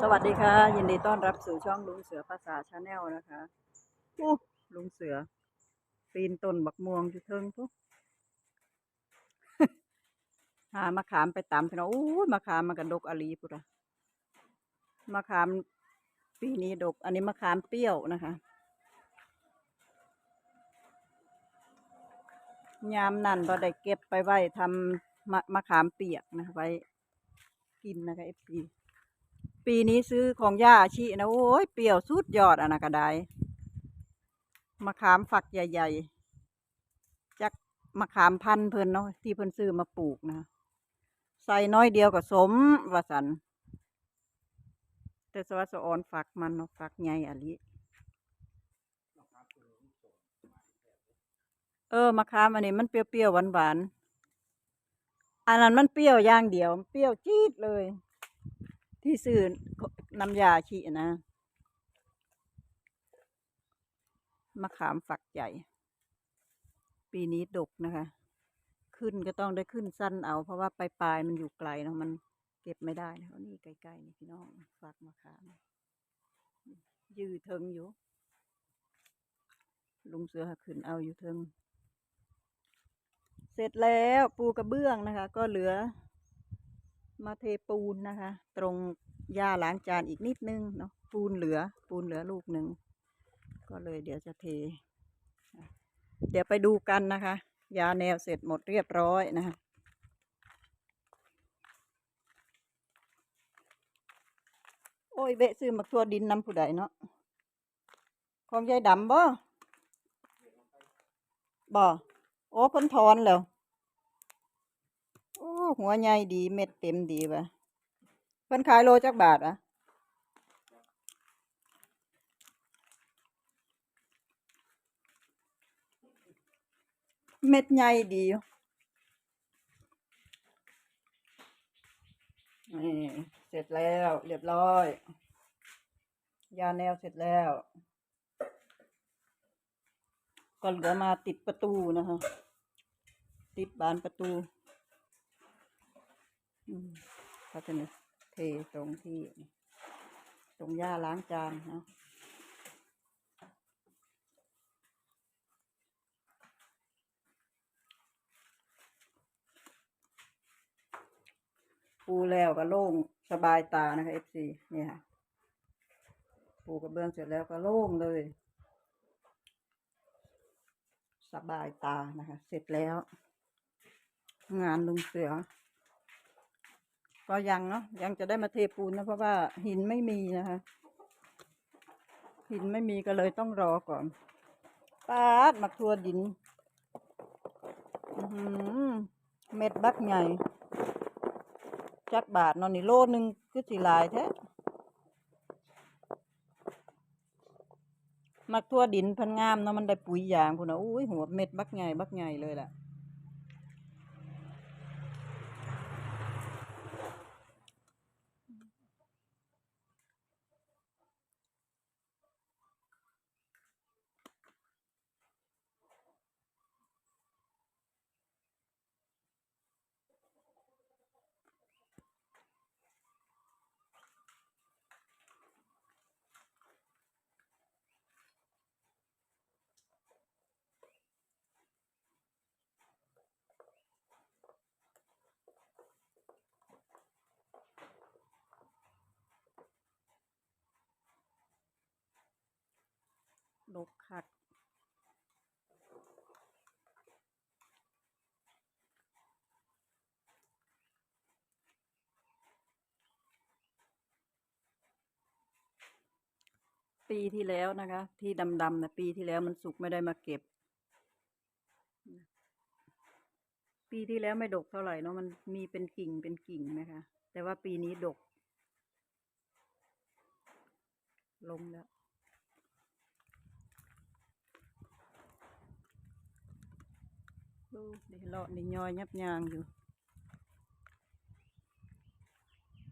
สวัสดีค่ะ ยินดีต้อนรับสู่ช่องลุงเสือภาษาชาแนลนะคะอู้ลุงเสือ ปีนต้นบักม่วงอยู่เทิงทุกหามะขามไปตำพี่น้องอู้ยมะขามมันกระดกอลีพุทธะมะขามปีนี้ดก อันนี้มะขามเปรี้ยวนะคะยามนั่นเราได้เก็บไปไว้ทำมะมะขามเปียกนะคะไว้ กินนะคะเอฟซี ปีนี้ซื้อของย่าชีนะโอ้ยเปรี้ยวสุดยอดอะนะกระไดมะขามฝักใหญ่ๆจักมะขามพันเพิ่นเนาะที่เพิ่นซื้อมาปลูกนะใส่น้อยเดียวก็สมวสันแต่สวัสดิ์สะออนฝักมันเนาะฝักใหญ่อะลิเออมะขามอันนี้มันเปรี้ยวๆหวานๆอันนั้นมันเปรี้ยวอย่างเดียวเปรี้ยวจี๊ดเลย ที่ซื้อน้ำยาชีนะมะขามฝักใหญ่ ปีนี้ดกนะคะ ขึ้นก็ต้องได้ขึ้นสั้นเอา เพราะว่าปลายๆมันอยู่ไกลเนาะมันเก็บไม่ได้นะนี่ใกล้ๆนี่พี่น้องฝักมะขาม ยืดเทิงอยู่ ลุงเสือขึ้นเอาอยู่เทิง เสร็จแล้วปูกระเบื้องนะคะ ก็เหลือ มาเทปูนนะคะ ตรงหญ้าล้างจานอีกนิดนึงเนาะปูนเหลือปูนเหลือลูกหนึ่งก็เลยเดี๋ยวจะเท เดี๋ยวไปดูกันนะคะ ยาแนวเสร็จหมดเรียบร้อยนะคะโอ้ยเบะซื้อมาทั่วดินน้ำผู้ใดเนาะของยายดำบ่บ่โอ้เพิ่นถอนแล้ว หัวใหญ่ดีเม็ดเต็มดีป่ะเพิ่นขายโลจักบาทอะเม็ดใหญ่ดีนี่เสร็จแล้วเรียบร้อย ยาแนวเสร็จแล้ว ก็เหลือมาติดประตูนะคะ ติดบานประตู อืมก็จะเนี่ยเทตรงที่ ตรงหญ้าล้างจานเนาะปูแล้วก็โล่งสบายตานะคะเอฟซีเนี่ยค่ะปูกระเบื้องเสร็จแล้วก็โล่งเลย สบายตานะคะ เสร็จแล้ว งานลุงเสือ ก็ยังเนาะยังจะได้มาเทปูนนะเพราะว่าหินไม่มีนะคะ หินไม่มีก็เลยต้องรอก่อนปาดมักทัวดินเม็ดบักใหญ่จักบาทนอนนี่โลนึงคือสิหลายแท้มักทั่วดินพันงามเนาะมันได้ปุ๋ยยางพุ่นนะอุ้ยหัวเม็ดบักใหญ่บักใหญ่เลยแหละ ลกคักปีที่แล้วนะคะ ที่ดำๆนะปีที่แล้วมันสุกไม่ได้มาเก็บ ปีที่แล้วไม่ดกเท่าไหร่เนาะมันมีเป็นกิ่งเป็นกิ่งนะคะ แต่ว่าปีนี้ดก ลงแล้ว ดูดิเลาะนี่ยอยยับยางอยู่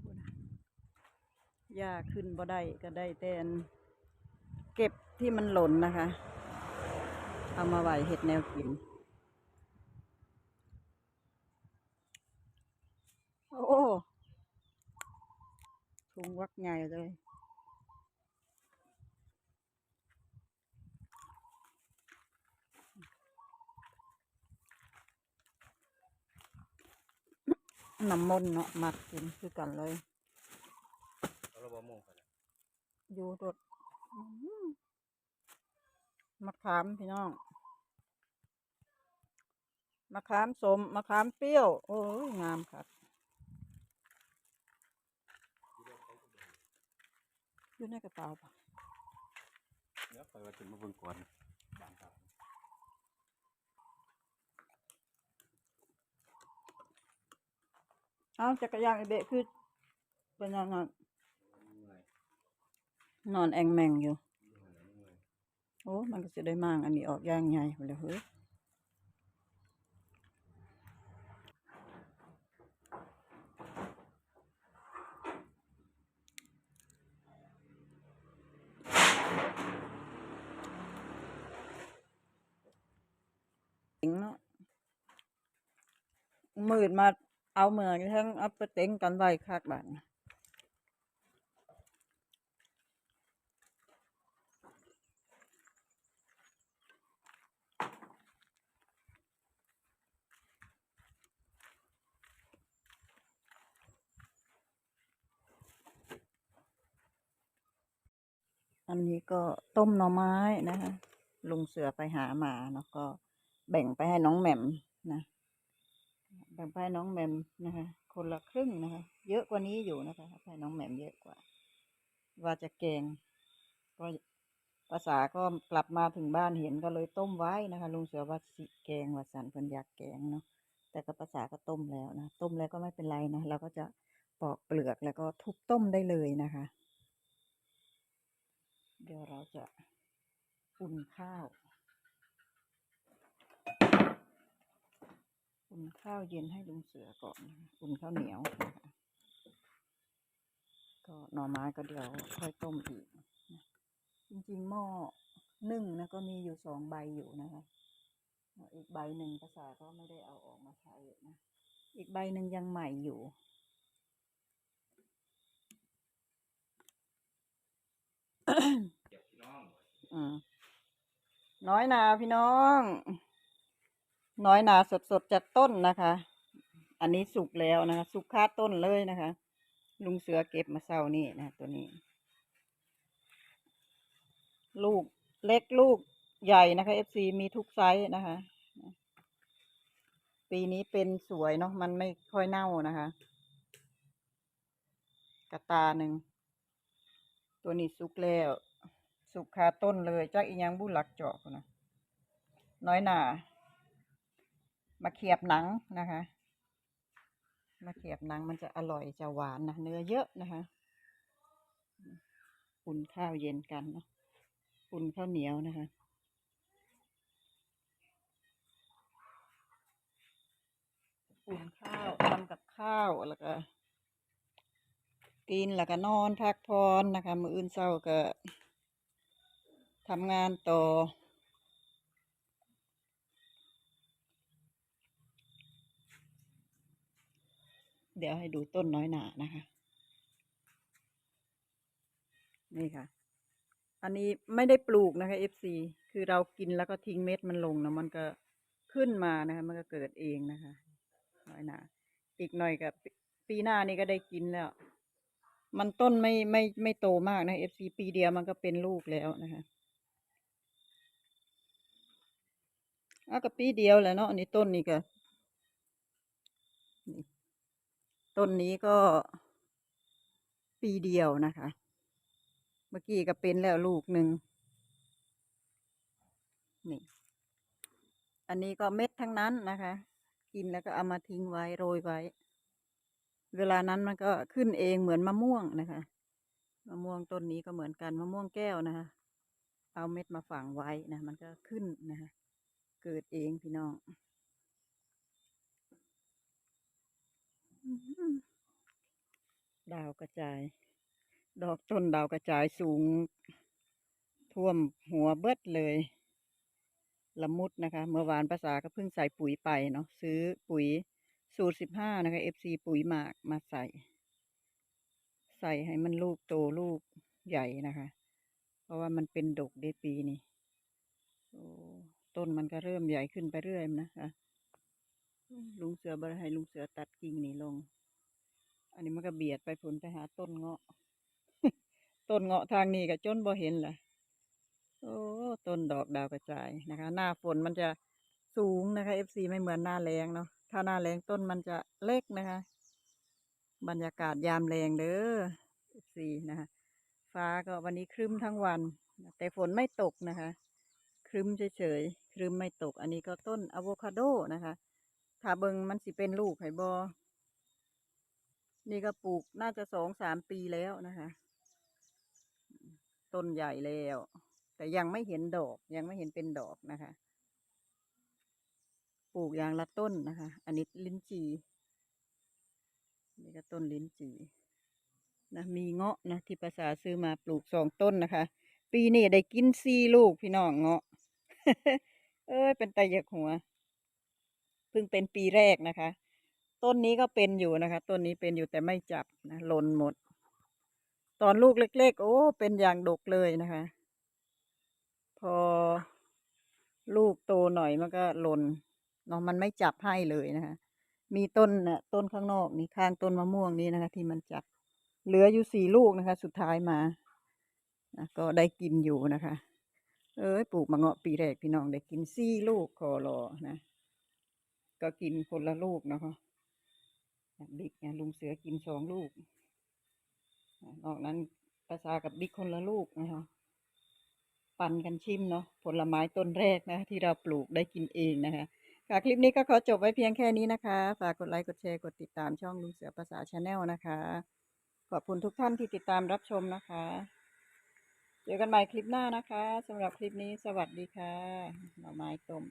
พูดนะหญ้าขึ้นบ่ได้ก็ได้แต่อันเก็บที่มันหล่นนะคะ เอามาไหวเห็ดแนวกิน โอ้ถุงวักใหญ่เลย น้ำมนต์เนาะมักกินคือกันเลยเอาบบมงกันอยู่รถมะขามพี่น้องมะขามสมมะขามเปรี้ยว โอ้ยงามครับอยู่ในกระเป๋าปะเดี๋ยวคอยว่าถึงมาเบิ่งก่อนบางครับ เอาจักรยานไอเบะคือเป็นยังไงเมื่อยนอนแองแมงอยู่เมื่อยเมื่อยโอ้ มันก็จะได้มั่งอันนี้ออกย่างไงไปเลยเฮ้ยเนาะมืดมา เอาเหมืองทั้งอาไปเต็งกันไว้คักบาดนอันนี้ก็ต้มหน่อไม้นะคะ ลุงเสือไปหามาเนาะก็แบ่งไปให้น้องแหม่มนะ แบ่งไปให้น้องแหม่มนะคะ คนละครึ่งนะคะ เยอะกว่านี้อยู่นะคะให้น้องแหม่มเยอะกว่า ว่าจะแกงก็ภาษาก็กลับมาถึงบ้านเห็นก็เลยต้มไว้นะคะ ลุงเสือว่าสิแกงว่าสันเพิ่นอยากแกงเนาะแต่กับภาษาก็ต้มแล้วนะ ต้มแล้วก็ไม่เป็นไรนะเราก็จะปอกเปลือกแล้วก็ทุบต้มได้เลยนะคะ เดี๋ยวเราจะอุ่นข้าว อุ่นข้าวเย็นให้ลุงเสือก่อนนะคะอุ่นข้าวเหนียวนะคะก็หน่อไม้ก็เดี๋ยวค่อยต้มอีกนะจริงๆหม้อนึ่งนะก็มีอยู่สองใบอยู่นะคะอีกใบหนึ่งภาษาก็ไม่ได้เอาออกมาใช้นะอีกใบหนึ่งยังใหม่อยู่น้องอืมน้อยนาพี่น้อง น้อยนาสดๆจากต้นนะคะ อันนี้สุกแล้วนะคะสุกคาต้นเลยนะคะ ลุงเสือเก็บมาเศร้านี่นะตัวนี้ ลูกเล็กลูกใหญ่นะคะเอฟซีมีทุกไซส์นะคะ ปีนี้เป็นสวยเนาะมันไม่ค่อยเน่านะคะ กระตาหนึ่ง ตัวนี้สุกแล้วสุกคาต้นเลยจากอีหยังบุหลักเจาะนนะน้อยหนา มาเขียบหนังนะคะ มาเขียบหนังมันจะอร่อยจะหวานนะเนื้อเยอะนะคะอุ่นข้าวเย็นกันเนาะอุ่นข้าวเหนียวนะคะอุ่นข้าวทำกับข้าวแล้วก็กินแล้วก็นอนพักผ่อนนะคะ มืออื่นเช้าก็ทำงานต่อ เดี๋ยวให้ดูต้นน้อยหนานะคะ นี่ค่ะ อันนี้ไม่ได้ปลูกนะคะ FC คือเรากินแล้วก็ทิ้งเม็ดมันลงนะมันก็ขึ้นมานะคะ มันก็เกิดเองนะคะ น้อยหนา อีกหน่อยกับปีหน้านี้ก็ได้กินแล้ว มันต้นไม่ไม่ไม่โตมากนะ FC ปีเดียวมันก็เป็นลูกแล้วนะคะอ้าวก็ปีเดียวแหล้วเนาะอันนี้ต้นนี้ก็นี่ ต้นนี้ก็ ปีเดียวนะคะ เมื่อกี้ก็เป็นแล้วลูกหนึ่งนี่ อันนี้ก็เม็ดทั้งนั้นนะคะ กินแล้วก็เอามาทิ้งไว้โรยไว้ เวลานั้นมันก็ขึ้นเองเหมือนมะม่วงนะคะ มะม่วงต้นนี้ก็เหมือนกันมะม่วงแก้วนะคะ เอาเม็ดมาฝังไว้นะ มันก็ขึ้นนะคะ เกิดเองพี่น้องอื้อหือ ดาวกระจาย ดอกต้นดาวกระจายสูง ท่วมหัวเบิดเลย ละมุดนะคะ เมื่อวานภาษาก็เพิ่งใส่ปุ๋ยไปเนาะซื้อปุ๋ยสูตรสิบห้านะคะ FC ปุ๋ยหมากมาใส่ ใส่ให้มันลูกโตลูกใหญ่นะคะ เพราะว่ามันเป็นดกเดปีนี่ต้นมันก็เริ่มใหญ่ขึ้นไปเรื่อยนะคะ ลุงเสือบรให้ลุงเสือตัดกิ่งนี่ลง อันนี้มันก็เบียดไปผลไปหาต้นเงาะ ต้นเงาะทางนี้ก็จนบ่เห็นล่ะ โอ้ต้นดอกดาวกระจายนะคะ หน้าฝนมันจะสูงนะคะ FC ไม่เหมือนหน้าแรงเนาะ ถ้าหน้าแรงต้นมันจะเล็กนะคะ บรรยากาศยามแรงเด้อ FC นะคะฟ้าก็วันนี้ครึ้มทั้งวัน แต่ฝนไม่ตกนะคะ ครึ้มเฉยๆ ครึ้มไม่ตก อันนี้ก็ต้นอะโวคาโดนะคะ ถ้าเบิงมันสิเป็นลูกไห่บอนี่ก็ปลูกน่าจะสองสามปีแล้วนะคะต้นใหญ่แล้ว แต่ยังไม่เห็นดอกยังไม่เห็นเป็นดอกนะคะ ปลูกอย่างละต้นนะคะ อันนี้ลิ้นจีนี่ก็ต้นลิ้นจีนะมีเงาะนะที่ภาษาซื้อมาปลูกสองต้นนะคะ ปีนี้ได้กินสี่ลูกพี่น้องเงาะ เอ้ยเป็นไตยกหัว เพิ่งเป็นปีแรกนะคะ ต้นนี้ก็เป็นอยู่นะคะ ต้นนี้เป็นอยู่แต่ไม่จับนะหล่นหมด ตอนลูกเล็ก ๆ โอ้เป็นอย่างดกเลยนะคะ พอลูกโตหน่อยมันก็หล่นเนาะมันไม่จับให้เลยนะคะ มีต้นน่ะต้นข้างนอกนี่ข้างต้นมะม่วงนี่นะคะ ที่มันจับ เหลืออยู่สี่ลูกนะคะ สุดท้ายมานะก็ได้กินอยู่นะคะ เอ้ยปลูกมะเงาะปีแรกพี่น้องได้กินสี่ลูกคอรอนะ ก็กินคนละลูกนะคะบิ๊กเนี่ยลุงเสือกินสองลูก นอกนั้นภาษากับบิ๊กคนละลูกนะคะปันกันชิมเนาะผลไม้ต้นแรกนะ ที่เราปลูกได้กินเองนะคะค่ะคลิปนี้ก็ขอจบไว้เพียงแค่นี้นะคะ ฝากกดไลค์กดแชร์กดติดตามช่องลุงเสือภาษาชาแนลนะคะ ขอบคุณทุกท่านที่ติดตามรับชมนะคะ เจอกันใหม่คลิปหน้านะคะสำหรับคลิปนี้สวัสดีค่ะหน่อไม้ต้ม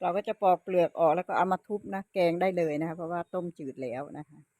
เราก็จะปอกเปลือกออกแล้วก็เอามาทุบนะแกงได้เลยนะคะเพราะว่าต้มจืดแล้วนะคะ